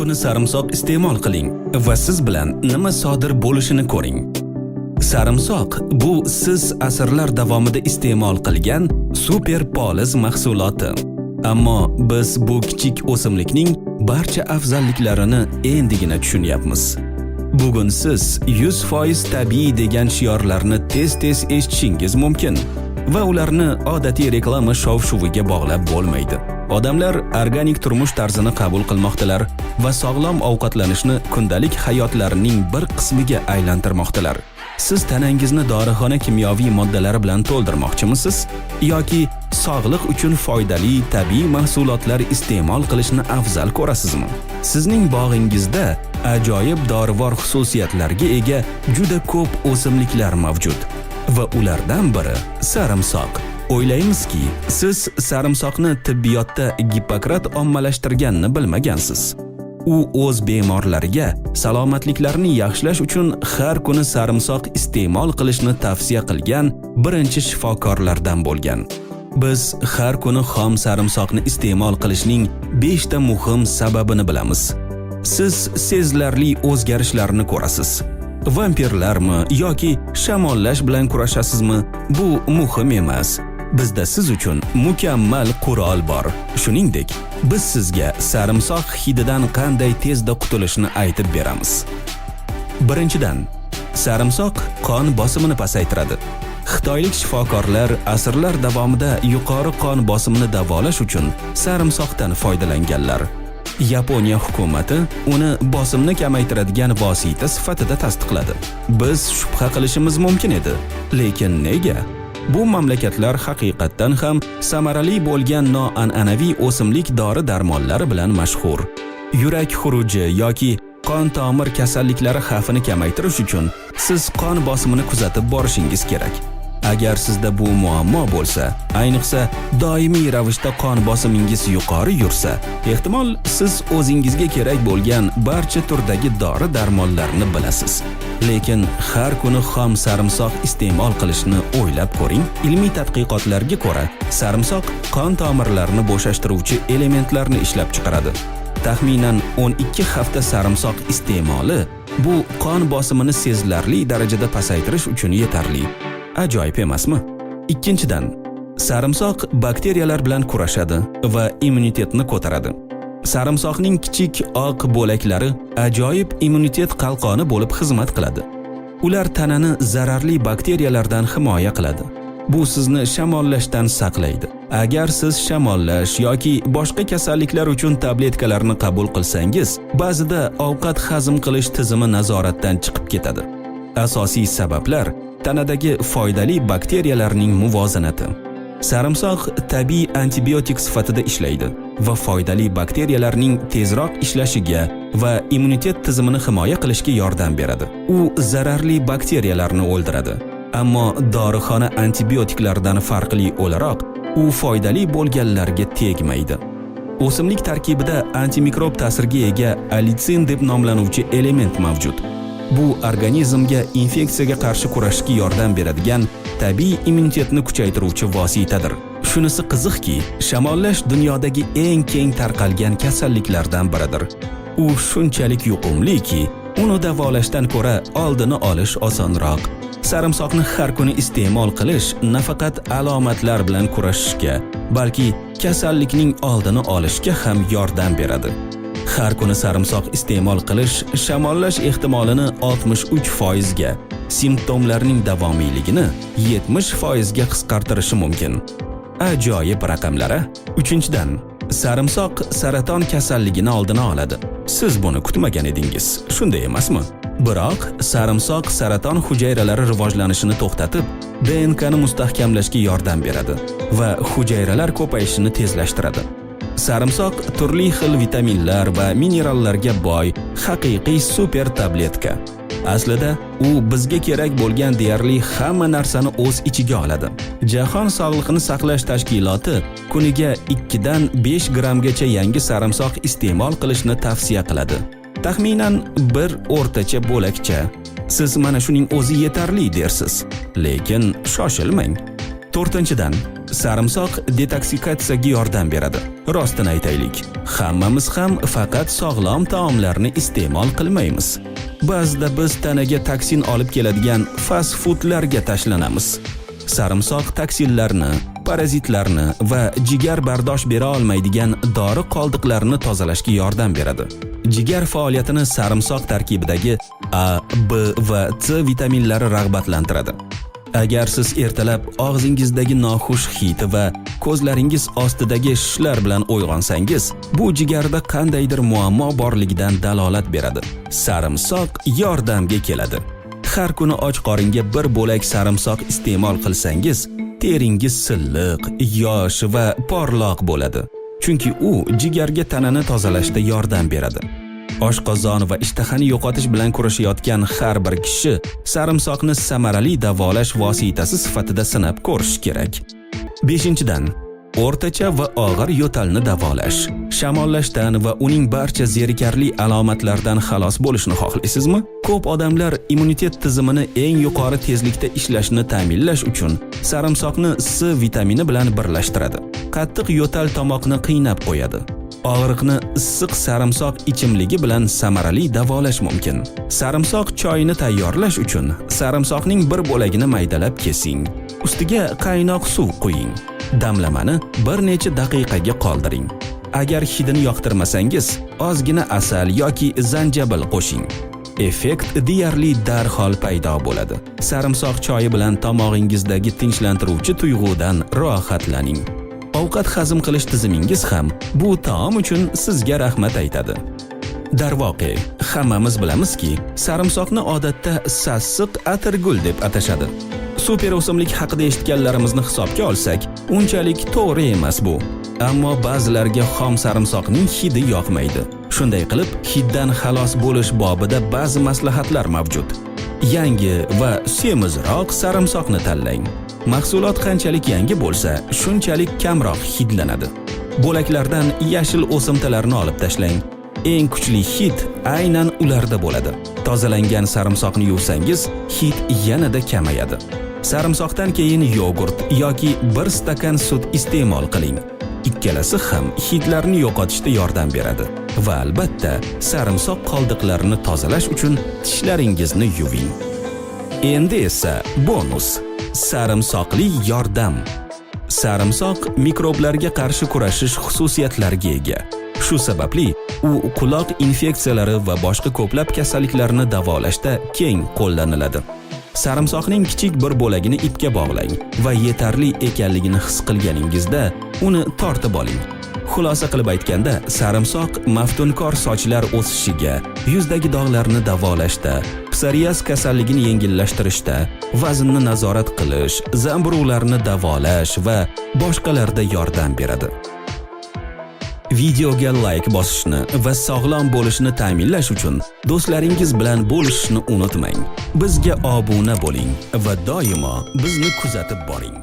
kuni sarimsoq iste'mol qiling va siz bilan nima sodir bo'lishini ko'ring. Sarimsoq bu siz asrlar davomida iste'mol qilgan super poliz mahsuloti. Ammo biz bu kichik o'simlikning barcha afzalliklarini endigina tushunyapmiz. Bugun siz 100% tabiiy degan shiorlarni tez-tez eshitishingiz mumkin va ularni odatiy reklama shov-shuviga bog'lab bo'lmaydi. Odamlar organik turmush tarzini qabul qilmoqdalar va sog'lom ovqatlanishni kundalik hayotlarining bir qismiga aylantirmoqdalar. Siz tanangizni dorixona kimyoviy moddalari bilan to'ldirmoqchimisiz yoki sog'liq uchun foydali tabiiy mahsulotlar iste'mol qilishni afzal ko'rasizmi? Sizning bog'ingizda ajoyib dorivor xususiyatlarga ega juda ko'p o'simliklar mavjud va ulardan biri sarimsoq. O'ylaymizki, siz sarimsoqni tibbiyotda Gippokrat ommalashtirganini bilmagansiz. U o'z bemorlariga salomatliklarini yaxshilash uchun har kuni sarimsoq iste'mol qilishni tavsiya qilgan birinchi shifokorlardan bo'lgan. Biz har kuni xom sarimsoqni iste'mol qilishning 5 ta muhim sababini bilamiz. Siz sezilarli o'zgarishlarni ko'rasiz. Vampirlarmi yoki shamollash bilan kurashasizmi? Bu muhim emas. Bizda siz uchun mukammal qurol bor. Shuningdek, biz sizga sarimsoq hididan qanday tezda qutulishni aytib beramiz. Birinchidan, sarimsoq qon bosimini pasaytiradi. Xitoylik shifokorlar asrlar davomida yuqori qon bosimini davolash uchun sarimsoqdan foydalanganlar. Yaponiya hukumati uni bosimni kamaytiradigan vosita sifatida tasdiqladi. Biz shubha qilishimiz mumkin edi, lekin nega? Bu mamlakatlar haqiqatdan ham samarali bo'lgan noan'anaviy o'simlik dori-darmonlari bilan mashhur. Yurak xuruji yoki qon tomir kasalliklari xavfini kamaytirish uchun siz qon bosimini kuzatib borishingiz kerak. Agar sizda bu muammo bo'lsa, ayniqsa doimiy ravishda qon bosimingiz yuqori yursa, ehtimol siz o'zingizga kerak bo'lgan barcha turdagi dori-darmonlarni bilasiz. Lekin har kuni xom sarimsoq iste'mol qilishni o'ylab ko'ring. Ilmiy tadqiqotlarga ko'ra, sarimsoq qon tomirlarini bo'shashtiruvchi elementlarni ishlab chiqaradi. Taxminan 12 hafta sarimsoq iste'moli bu qon bosimini sezilarli darajada pasaytirish uchun yetarli. Ajoyib emasmi? Ikkinchidan, sarimsoq bakteriyalar bilan kurashadi va immunitetni ko'taradi. Sarimsoqning kichik oq bo'laklari ajoyib immunitet qalqoni bo'lib xizmat qiladi. Ular tanani zararli bakteriyalardan himoya qiladi. Bu sizni shamollashdan saqlaydi. Agar siz shamollash yoki boshqa kasalliklar uchun tabletkalarni qabul qilsangiz, ba'zida ovqat hazm qilish tizimi nazoratdan chiqib ketadi. Asosiy sabablar tanadagi foydali bakteriyalarning muvozanati. Sarimsoq tabiiy antibiotik sifatida ishlaydi va foydali bakteriyalarning tezroq ishlashiga va immunitet tizimini himoya qilishga yordam beradi. U zararli bakteriyalarni o'ldiradi. Ammo dorixona antibiotiklaridan farqli o'laroq, u foydali bo'lganlarga tegmaydi. O'simlik tarkibida antimikrob ta'sirga ega alitsin deb nomlanuvchi element mavjud. Bu organizmga infeksiyaga qarshi kurashishga yordam beradigan tabiiy immunitetni kuchaytiruvchi vositadir. Shunisi qiziqki, shamollash dunyodagi eng keng tarqalgan kasalliklardan biridir. U shunchalik yuqumliki, uni davolashdan ko'ra oldini olish osonroq. Sarimsoqni har kuni iste'mol qilish nafaqat alomatlar bilan kurashishga, balki kasallikning oldini olishga ham yordam beradi. Har kuni sarimsoq iste'mol qilish shamollash ehtimolini 63 ga, simptomlarning davomiyligini 70 ga qisqartirishi mumkin. Ajoyib raqamlar. Uchinchidan, sarimsoq saraton kasalligini oldini oladi. Siz buni kutmagan edingiz, shunday emasmi? Biroq sarimsoq saraton hujayralari rivojlanishini to'xtatib, DNKni mustahkamlashga yordam beradi va hujayralar ko'payishini tezlashtiradi. Sarimsoq turli xil vitaminlar va minerallarga boy haqiqiy super tabletka. Aslida u bizga kerak bo'lgan deyarli hamma narsani o'z ichiga oladi. Jahon sog'liqni saqlash tashkiloti kuniga 2 dan 5 grammgacha yangi sarimsoq iste'mol qilishni tavsiya qiladi. Taxminan bir o'rtacha bo'lakcha. Siz mana shuning o'zi yetarli dersiz. Lekin shoshilmang. To'rtinchidan, Sarimsoq detoksikatsiyaga yordam beradi. Rostini aytaylik, hammamiz ham faqat sog'lom taomlarni iste'mol qilmaymiz. Ba'zida biz tanaga toksin olib keladigan fast foodlarga tashlanamiz. Sarimsoq toksinlarni, parazitlarni va jigar bardosh bera olmaydigan dori qoldiqlarini tozalashga yordam beradi. Jigar faoliyatini sarimsoq tarkibidagi A, B va C vitaminlari rag'batlantiradi. Agar siz ertalab og'zingizdagi noxush hid va ko'zlaringiz ostidagi shishlar bilan uyg'onsangiz, bu jigarda qandaydir muammo borligidan dalolat beradi. Sarimsoq yordamga keladi. Har kuni och qoringa bir bo'lak sarimsoq iste'mol qilsangiz, teringiz silliq, yosh va porloq bo'ladi. Chunki u jigarga tanani tozalashda yordam beradi. Oshqozon va ishtahani yo'qotish bilan kurashayotgan har bir kishi sarimsoqni samarali davolash vositasi sifatida sinab ko'rish kerak. 5-dan o'rtacha va og'ir yo'talni davolash. Shamollashdan va uning barcha zerikarli alomatlardan xalos bo'lishni xohlaysizmi? Ko'p odamlar immunitet tizimini eng yuqori tezlikda ishlashini ta'minlash uchun sarimsoqni C vitamini bilan birlashtiradi. Qattiq yo'tal tomoqni qiynab qo'yadi. Og'riqni issiq sarimsoq ichimligi bilan samarali davolash mumkin. Sarimsoq choyini tayyorlash uchun sarimsoqning bir bo'lagini maydalab kesing. Ustiga qaynoq suv quying. Damlamani bir necha daqiqaga qoldiring. Agar hidini yoqtirmasangiz, ozgina asal yoki zanjabil qo'shing. Effekt deyarli darhol paydo bo'ladi. Sarimsoq choyi bilan tomog'ingizdagi tinchlantiruvchi tuyg'udan rohatlaning. Ovqat hazm qilish tizimingiz ham bu taom uchun sizga rahmat aytadi. Darvoqe, hammamiz bilamizki, sarimsoqni odatda sassiq atirgul deb atashadi. Super o'simlik haqida eshitganlarimizni hisobga olsak, unchalik to'g'ri emas bu. Ammo ba'zilarga xom sarimsoqning hidi yoqmaydi. Shunday qilib, hiddan xalos bo'lish bobida ba'zi maslahatlar mavjud. Yangi va semizroq sarimsoqni tanlang. Mahsulot qanchalik yangi bo'lsa, shunchalik kamroq hidlanadi. Bo'laklardan yashil o'simtalarni olib tashlang. Eng kuchli hid aynan ularda bo'ladi. Tozalangan sarimsoqni yuvsangiz, hid yanada kamayadi. Sarimsoqdan keyin yogurt yoki bir stakan sut iste'mol qiling. Ikkalasi ham hidlarni yo'qotishda yordam beradi. Va albatta, sarimsoq qoldiqlarini tozalash uchun tishlaringizni yuving. Endi esa bonus sarimsoqli yordam. Sarimsoq mikroblarga qarshi kurashish xususiyatlariga ega. Shu sababli u quloq infeksiyalari va boshqa ko'plab kasalliklarni davolashda keng qo'llaniladi. Sarimsoqning kichik bir bo'lagini ipga bog'lang va yetarli ekanligini his qilganingizda uni tortib oling. Xulosa qilib aytganda, sarimsoq maftunkor sochlar o'sishiga, yuzdagi dog'larni davolashda, psoriaz kasalligini yengillashtirishda, vaznni nazorat qilish, zamburug'larni davolash va boshqalarda yordam beradi. Videoga like bosishni va sog'lom bo'lishni ta'minlash uchun do'stlaringiz bilan bo'lishishni unutmang. Bizga obuna bo'ling va doimo bizni kuzatib boring.